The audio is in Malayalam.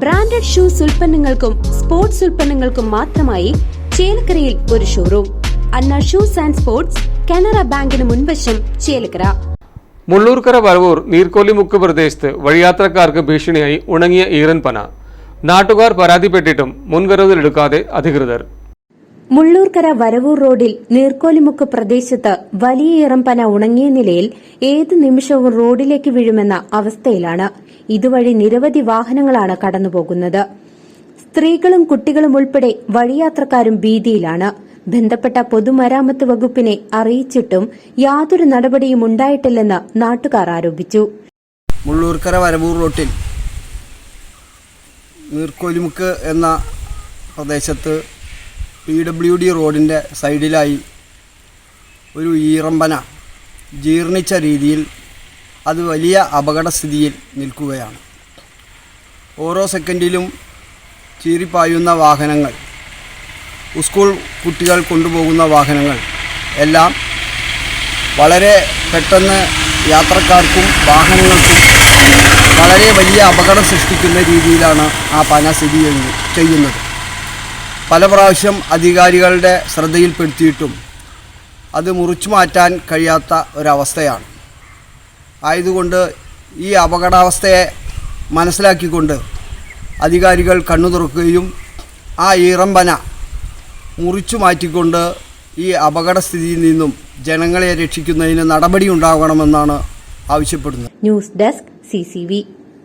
ബ്രാൻഡഡ് ഷൂസ് ഉൽപ്പന്നങ്ങൾക്കും സ്പോർട്സ് ഉൽപ്പന്നങ്ങൾക്കും മാത്രമായി ചേലക്കരയിൽ ഒരു showroom Anna shoes and sports Canara ബാങ്കിന് മുൻവശം ചേലക്കര. മുള്ളൂർക്കര വരവൂർ നീർക്കോലിമുക്ക് പ്രദേശത്ത് വഴിയാത്രക്കാർക്ക് ഭീഷണിയായി ഉണങ്ങിയ ഈറൻ പന. നാട്ടുകാർ പരാതിപ്പെട്ടിട്ടും മുൻകരുതലെടുക്കാതെ അധികൃതർ. മുള്ളൂർക്കര വരവൂർ റോഡിൽ നീർക്കോലിമുക്ക് പ്രദേശത്ത് വലിയ ഇറംപന ഉണങ്ങിയ നിലയിൽ ഏത് നിമിഷവും റോഡിലേക്ക് വീഴുമെന്ന അവസ്ഥയിലാണ്. ഇതുവഴി നിരവധി വാഹനങ്ങളാണ് കടന്നുപോകുന്നത്. സ്ത്രീകളും കുട്ടികളും ഉൾപ്പെടെ വഴിയാത്രക്കാരും ഭീതിയിലാണ്. ബന്ധപ്പെട്ട പൊതുമരാമത്ത് വകുപ്പിനെ അറിയിച്ചിട്ടും യാതൊരു നടപടിയും ഉണ്ടായിട്ടില്ലെന്ന് നാട്ടുകാർ ആരോപിച്ചു. മുള്ളൂർക്കര വരവൂർ റോട്ടിൽ നീർക്കോലിമുക്ക് എന്ന പ്രദേശത്ത് പി ഡബ്ല്യു ഡി റോഡിന്റെ സൈഡിലായി ഒരു ഈറമ്പന ജീർണിച്ച രീതിയിൽ അത് വലിയ അപകടസ്ഥിതിയിൽ നിൽക്കുകയാണ്. ഓരോ സെക്കൻഡിലും ചീറിപ്പായുന്ന വാഹനങ്ങൾ സ്കൂൾ കുട്ടികൾ കൊണ്ടുപോകുന്ന വാഹനങ്ങൾ എല്ലാം വളരെ പെട്ടെന്ന് യാത്രക്കാർക്കും വാഹനങ്ങൾക്കും വളരെ വലിയ അപകടം സൃഷ്ടിക്കുന്ന രീതിയിലാണ് ആ പന സ്ഥിതി ചെയ്യുന്നത്. പല പ്രാവശ്യം അധികാരികളുടെ ശ്രദ്ധയിൽപ്പെടുത്തിയിട്ടും അത് മുറിച്ചു മാറ്റാൻ കഴിയാത്ത ഒരവസ്ഥയാണ്. ആയതുകൊണ്ട് ഈ അപകടാവസ്ഥയെ മനസ്സിലാക്കിക്കൊണ്ട് അധികാരികൾ കണ്ണു തുറക്കുകയും ആ ഈറമ്പന മുറിച്ചു മാറ്റിക്കൊണ്ട് ഈ അപകടസ്ഥിതിയിൽ നിന്നും ജനങ്ങളെ രക്ഷിക്കുന്നതിന് നടപടി ഉണ്ടാകണമെന്നാണ് ആവശ്യപ്പെടുന്നത്. News desk CCV